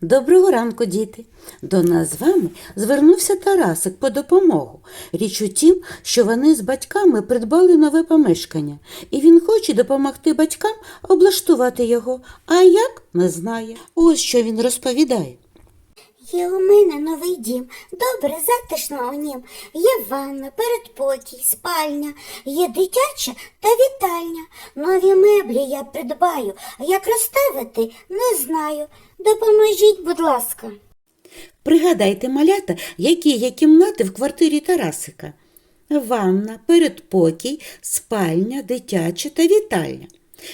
Доброго ранку, діти! До нас з вами звернувся Тарасик по допомогу. Річ у тім, що вони з батьками придбали нове помешкання, і він хоче допомогти батькам облаштувати його, а як не знає. Ось що він розповідає. Є у мене новий дім, добре, затишно у нім. Є ванна, передпокій, спальня, є дитяча та вітальня. Нові меблі я придбаю, а як розставити, не знаю. Допоможіть, будь ласка. Пригадайте, малята, які є кімнати в квартирі Тарасика. Ванна, передпокій, спальня, дитяча та вітальня.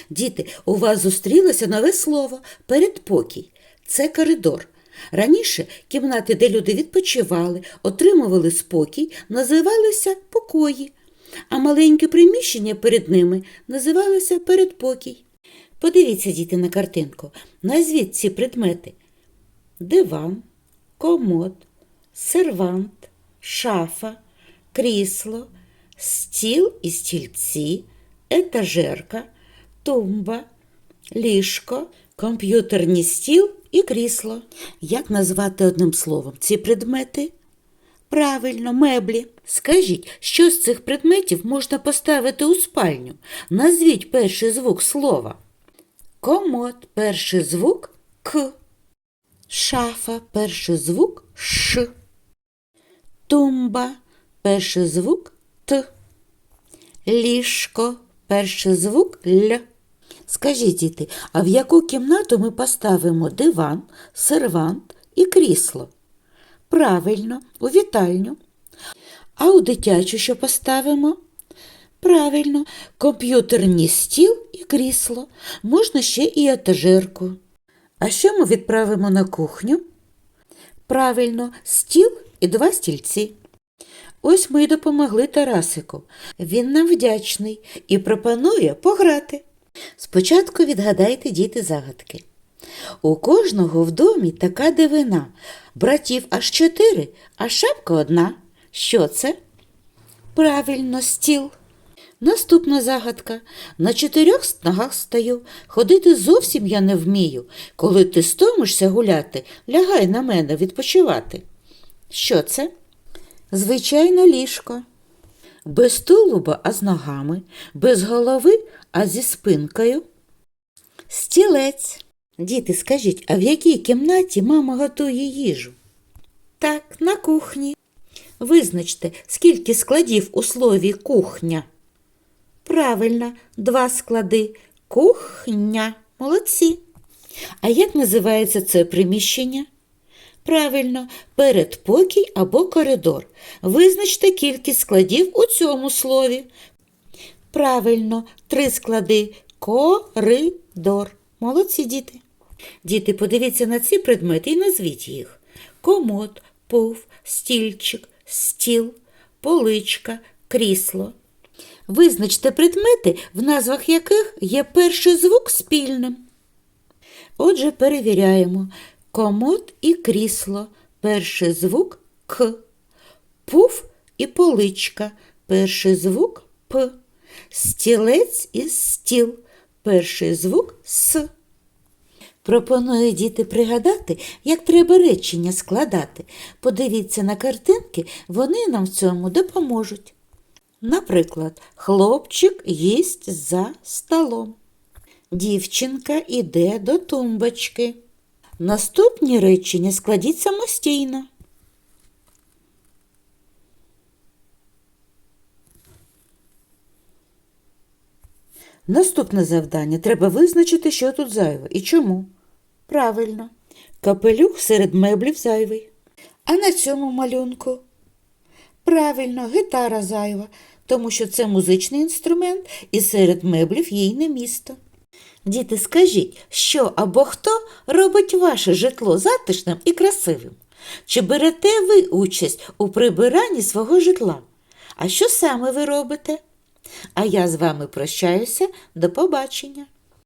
Діти, у вас зустрілося нове слово передпокій. Це коридор. Раніше кімнати, де люди відпочивали, отримували спокій, називалися покої, а маленьке приміщення перед ними називалося передпокій. Подивіться, діти, на картинку. Назвіть ці предмети диван, комод, сервант, шафа, крісло, стіл і стільці, етажерка, тумба, ліжко, комп'ютерний стіл і крісло. Як назвати одним словом ці предмети? Правильно, меблі. Скажіть, що з цих предметів можна поставити у спальню? Назвіть перший звук слова. Комод перший звук К. Шафа перший звук Ш. Тумба перший звук Т. Ліжко перший звук Л. Скажіть, діти, а в яку кімнату ми поставимо диван, сервант і крісло? Правильно, у вітальню. А у дитячу що поставимо? Правильно, комп'ютерний стіл і крісло. Можна ще і етажерку. А що ми відправимо на кухню? Правильно, стіл і два стільці. Ось ми й допомогли Тарасику. Він нам вдячний і пропонує пограти. Спочатку відгадайте діти загадки. У кожного в домі така дивина. Братів аж чотири, а шапка одна. Що це? Правильно, стіл. Наступна загадка. На чотирьох ногах стою. Ходити зовсім я не вмію. Коли ти стомишся гуляти, лягай на мене відпочивати. Що це? Звичайно, ліжко. Без тулуба, а з ногами, без голови, а зі спинкою. Стілець. Діти, скажіть, а в якій кімнаті мама готує їжу? Так, на кухні. Визначте, скільки складів у слові кухня. Правильно, два склади. Кухня. Молодці. А як називається це приміщення? Правильно, передпокій або коридор. Визначте кількість складів у цьому слові. Правильно, три склади. Коридор. Молодці діти. Діти, подивіться на ці предмети і назвіть їх. Комод, пуф, стільчик, стіл, поличка, крісло. Визначте предмети, в назвах яких є перший звук спільним. Отже, перевіряємо. Комод і крісло. Перший звук К. Пуф і поличка. Перший звук П. Стілець і стіл. Перший звук С. Пропоную діти пригадати, як треба речення складати. Подивіться на картинки, вони нам в цьому допоможуть. Наприклад, хлопчик їсть за столом. Дівчинка іде до тумбочки. Наступні речення складіть самостійно. Наступне завдання треба визначити, що тут зайве і чому. Правильно, капелюх серед меблів зайвий. А на цьому малюнку? Правильно, гітара зайва, тому що це музичний інструмент і серед меблів їй не місто. Діти, скажіть, що або хто робить ваше житло затишним і красивим? Чи берете ви участь у прибиранні свого житла? А що саме ви робите? А я з вами прощаюся. До побачення!